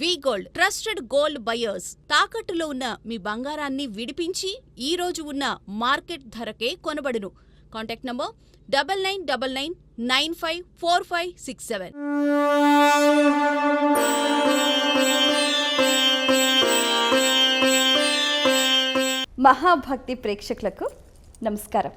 V gold trusted gold buyers తాకట్టులో ఉన్న మీ బంగారాన్ని విడిపించి ఈ రోజు ఉన్న మార్కెట్ ధరకే కొనబడును. Contact number double nine double nine nine five four five six seven మహాభక్తి ప్రేక్షకులకు నమస్కారం.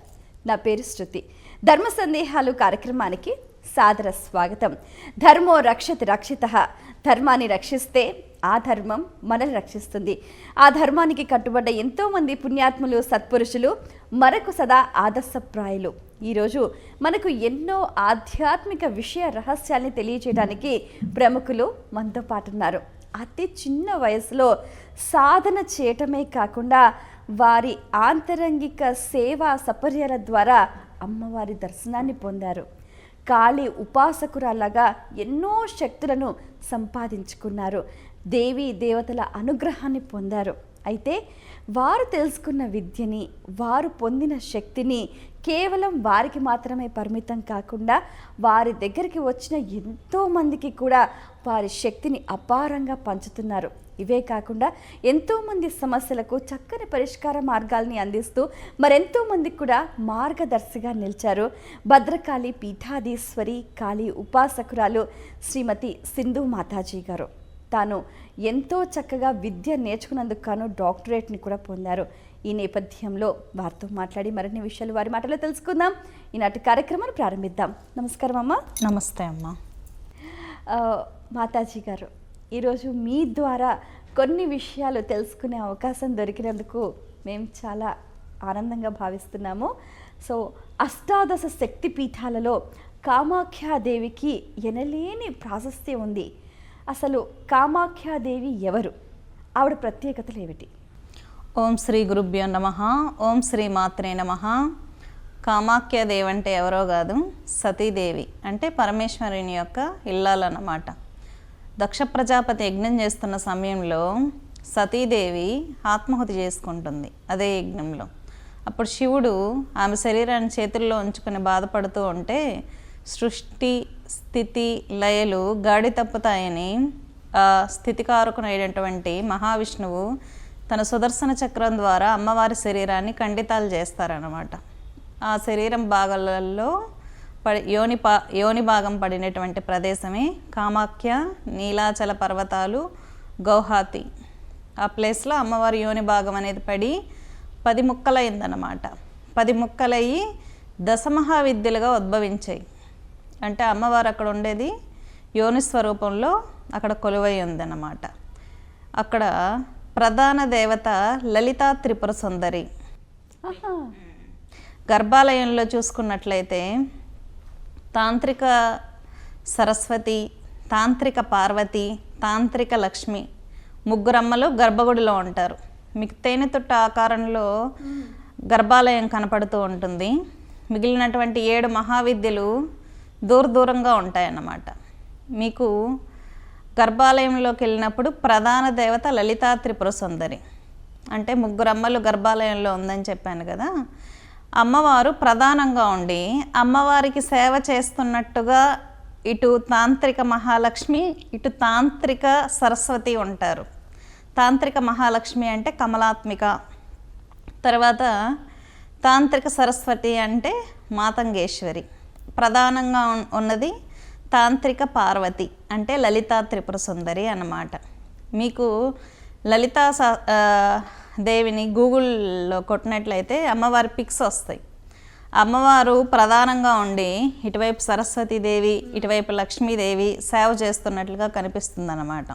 నా పేరు శృతి. ధర్మ సందేహాలు కార్యక్రమానికి సాదర స్వాగతం. ధర్మో రక్షతి రక్షిత. ధర్మాన్ని రక్షిస్తే ఆ ధర్మం మనల్ని రక్షిస్తుంది. ఆ ధర్మానికి కట్టుబడ్డ ఎంతోమంది పుణ్యాత్ములు సత్పురుషులు మనకు సదా ఆదర్శప్రాయులు. ఈరోజు మనకు ఎన్నో ఆధ్యాత్మిక విషయ రహస్యాల్ని తెలియచేయడానికి ప్రముఖులు మనతో పాటున్నారు. అతి చిన్న వయసులో సాధన చేయటమే కాకుండా వారి ఆంతరంగిక సేవా సపర్యల ద్వారా అమ్మవారి దర్శనాన్ని పొందారు. కాళీ ఉపాసకురాలాగా ఎన్నో శక్తులను సంపాదించుకున్నారు. దేవీ దేవతల అనుగ్రహాన్ని పొందారు. అయితే వారు తెలుసుకున్న విద్యని వారు పొందిన శక్తిని కేవలం వారికి మాత్రమే పరిమితం కాకుండా వారి దగ్గరికి వచ్చిన ఎంతోమందికి కూడా వారి శక్తిని అపారంగా పంచుతున్నారు. ఇవే కాకుండా ఎంతోమంది సమస్యలకు చక్కని పరిష్కార మార్గాల్ని అందిస్తూ మరెంతో మందికి కూడా మార్గదర్శిగా నిలిచారు. భద్రకాళి పీఠాధీశ్వరి కాళీ ఉపాసకురాలు శ్రీమతి సింధు మాతాజీ గారు. తాను ఎంతో చక్కగా విద్య నేర్చుకున్నందుకు గాను డాక్టరేట్ని కూడా పొందారు. ఈ నేపథ్యంలో వారితో మాట్లాడి మరిన్ని విషయాలు వారి మాటలో తెలుసుకుందాం. ఈనాటి కార్యక్రమాన్ని ప్రారంభిద్దాం. నమస్కారం అమ్మ. నమస్తే అమ్మ. మాతాజీ గారు ఈరోజు మీ ద్వారా కొన్ని విషయాలు తెలుసుకునే అవకాశం దొరికినందుకు మేము చాలా ఆనందంగా భావిస్తున్నాము. సో అష్టాదశ శక్తి పీఠాలలో కామాఖ్యాదేవికి ఎనలేని ప్రాశస్త్యం ఉంది. అసలు కామాఖ్యాదేవి ఎవరు? ఆవిడ ప్రత్యేకతలు ఏమిటి? ఓం శ్రీ గురుభ్యో నమ. ఓం శ్రీ మాత్రే నమ. కామాఖ్యదేవి అంటే ఎవరో కాదు సతీదేవి. అంటే పరమేశ్వరుని యొక్క ఇల్లాలన్నమాట. దక్ష ప్రజాపతి యజ్ఞం చేస్తున్న సమయంలో సతీదేవి ఆత్మాహుతి చేసుకుంటుంది అదే యజ్ఞంలో. అప్పుడు శివుడు ఆమె శరీరాన్ని చేతుల్లో ఉంచుకుని బాధపడుతూ ఉంటే సృష్టి స్థితి లయలు గాడి తప్పుతాయని ఆ స్థితికారకునైనటువంటి మహావిష్ణువు తన సుదర్శన చక్రం ద్వారా అమ్మవారి శరీరాన్ని ఖండితాలు చేస్తారన్నమాట. ఆ శరీరం భాగాలలో పడి యోని పా యోని భాగం పడినటువంటి ప్రదేశమే కామాఖ్య నీలాచల పర్వతాలు గౌహాతి. ఆ ప్లేస్లో అమ్మవారి యోని భాగం అనేది పడి పది ముక్కలైందన్నమాట పది ముక్కలయ్యి దశమహావిద్యలుగా ఉద్భవించాయి. అంటే అమ్మవారు అక్కడ ఉండేది యోని స్వరూపంలో అక్కడ కొలువై ఉందన్నమాట. అక్కడ ప్రధాన దేవత లలితా త్రిపుర సుందరి. గర్భాలయంలో చూసుకున్నట్లయితే తాంత్రిక సరస్వతి తాంత్రిక పార్వతి తాంత్రిక లక్ష్మి ముగ్గురమ్మలు గర్భగుడిలో ఉంటారు. మీకు తేనె తొట్ట ఆకారంలో గర్భాలయం కనపడుతూ ఉంటుంది. మిగిలినటువంటి ఏడు మహావిద్యలు దూర దూరంగా ఉంటాయన్నమాట. మీకు గర్భాలయంలోకి వెళ్ళినప్పుడు ప్రధాన దేవత లలితా త్రిపుర సుందరి. అంటే ముగ్గురమ్మలు గర్భాలయంలో ఉందని చెప్పాను కదా. అమ్మవారు ప్రధానంగా ఉండి అమ్మవారికి సేవ చేస్తున్నట్టుగా ఇటు తాంత్రిక మహాలక్ష్మి ఇటు తాంత్రిక సరస్వతి ఉంటారు. తాంత్రిక మహాలక్ష్మి అంటే కమలాత్మిక. తర్వాత తాంత్రిక సరస్వతి అంటే మాతంగేశ్వరి. ప్రధానంగా ఉన్నది తాంత్రిక పార్వతి అంటే లలితా త్రిపుర సుందరి అన్నమాట. మీకు లలితా సా దేవిని గూగుల్లో కొట్టినట్లయితే అమ్మవారి పిక్స్ వస్తాయి. అమ్మవారు ప్రధానంగా ఉండి ఇటువైపు సరస్వతీదేవి ఇటువైపు లక్ష్మీదేవి సేవ చేస్తున్నట్లుగా కనిపిస్తుంది అన్నమాట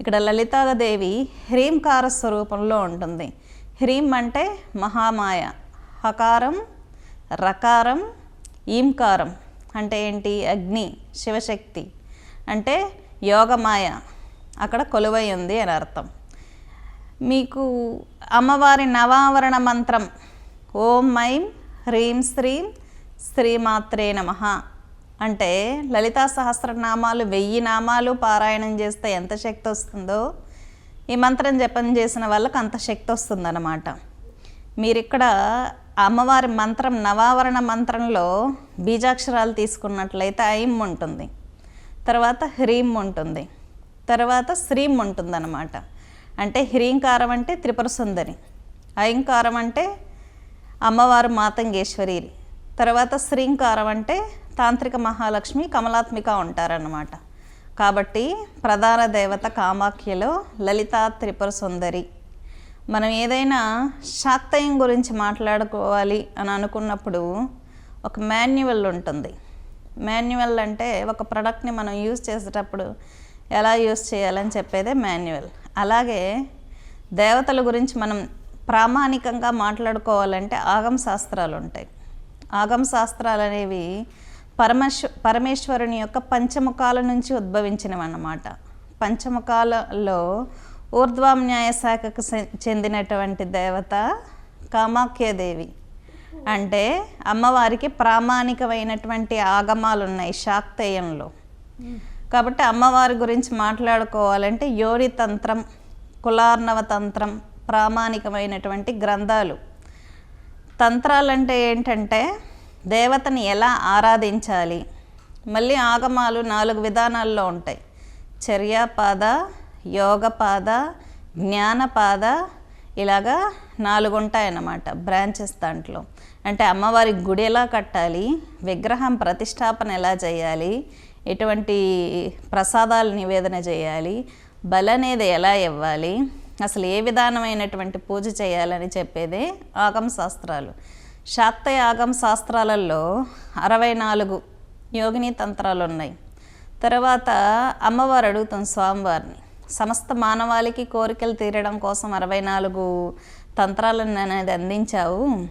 ఇక్కడ లలితాదేవి హ్రీంకార స్వరూపంలో ఉంటుంది. హ్రీం అంటే మహామాయ హకారం రకారం ఈంకారం అంటే ఏంటి? అగ్ని శివశక్తి అంటే యోగమాయ అక్కడ కొలువై ఉంది అని అర్థం. మీకు అమ్మవారి నవావరణ మంత్రం. ఓం మైం హ్రీం శ్రీం శ్రీమాత్రే నమ. అంటే లలితా సహస్రనామాలు వెయ్యి నామాలు పారాయణం చేస్తే ఎంత శక్తి వస్తుందో ఈ మంత్రం జపం చేసిన వాళ్ళకి అంత శక్తి వస్తుందన్నమాట. మీరిక్కడ అమ్మవారి మంత్రం నవావరణ మంత్రంలో బీజాక్షరాలు తీసుకున్నట్లయితే ఐం ఉంటుంది. తర్వాత హ్రీం ఉంటుంది. తర్వాత శ్రీం ఉంటుందన్నమాట. అంటే హ్రీంకారం అంటే త్రిపుర సుందరి ఐంకారం అంటే అమ్మవారు మాతంగేశ్వరి తర్వాత శ్రీంకారం అంటే తాంత్రిక మహాలక్ష్మి కమలాత్మిక ఉంటారన్నమాట. కాబట్టి ప్రధాన దేవత కామాఖ్యలో లలితా త్రిపుర సుందరి. మనం ఏదైనా శాక్తయం గురించి మాట్లాడుకోవాలి అని అనుకున్నప్పుడు ఒక మాన్యువల్ ఉంటుంది. మాన్యువల్ అంటే ఒక ప్రోడక్ట్ని మనం యూజ్ చేసేటప్పుడు ఎలా యూజ్ చేయాలని చెప్పేదే మాన్యువల్. అలాగే దేవతల గురించి మనం ప్రామాణికంగా మాట్లాడుకోవాలంటే ఆగమ శాస్త్రాలు ఉంటాయి ఆగమ శాస్త్రాలు అనేవి పరమేశ్వ పరమేశ్వరుని యొక్క పంచముఖాల నుంచి ఉద్భవించినవి అన్నమాట పంచముఖాలలో ఊర్ధ్వామ్న్యాయ శాఖకు చె- చెందినటువంటి దేవత కామాఖ్యదేవి. అంటే అమ్మవారికి ప్రామాణికమైనటువంటి ఆగమాలు ఉన్నాయి శాక్తేయంలో కాబట్టి అమ్మవారి గురించి మాట్లాడుకోవాలంటే యోని తంత్రం కులార్ణవ తంత్రం ప్రామాణికమైనటువంటి గ్రంథాలు. తంత్రాలంటే ఏంటంటే దేవతని ఎలా ఆరాధించాలి? మళ్ళీ ఆగమాలు నాలుగు విధానాల్లో ఉంటాయి. చర్యాపాద యోగపాద జ్ఞానపాద ఇలాగా నాలుగు ఉంటాయన్నమాట బ్రాంచెస్ దాంట్లో. అంటే అమ్మవారి గుడి ఎలా కట్టాలి? విగ్రహం ప్రతిష్టాపన ఎలా చేయాలి? ఎటువంటి ప్రసాదాలు నివేదన చేయాలి? బలి అనేది ఎలా ఇవ్వాలి? అసలు ఏ విధానమైనటువంటి పూజ చేయాలని చెప్పేదే ఆగమ శాస్త్రాలు. శాక్తయ ఆగమ శాస్త్రాలలో అరవై నాలుగు యోగిని తంత్రాలు ఉన్నాయి. తర్వాత అమ్మవారు అడుగుతాం స్వామివారిని. సమస్త మానవాళికి కోరికలు తీరడం కోసం అరవై నాలుగు తంత్రాలను అనేది అందించావు.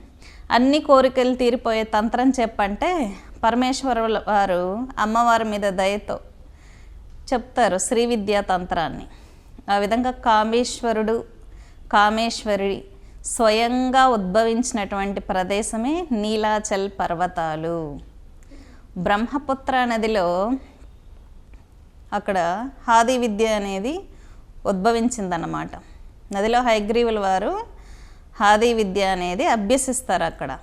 అన్ని కోరికలు తీరిపోయే తంత్రం చెప్పంటే పరమేశ్వరుల వారు అమ్మవారి మీద దయతో చెప్తారు శ్రీ విద్యా తంత్రాన్ని ఆ విధంగా కామేశ్వరుడు కామేశ్వరి స్వయంగా ఉద్భవించినటువంటి ప్రదేశమే నీలాచల్ పర్వతాలు. బ్రహ్మపుత్ర నదిలో అక్కడ హాది విద్య అనేది ఉద్భవించిందన్నమాట. నదిలో హైగ్రీవుల వారు హాది విద్య అనేది అభ్యసిస్తారు అక్కడ.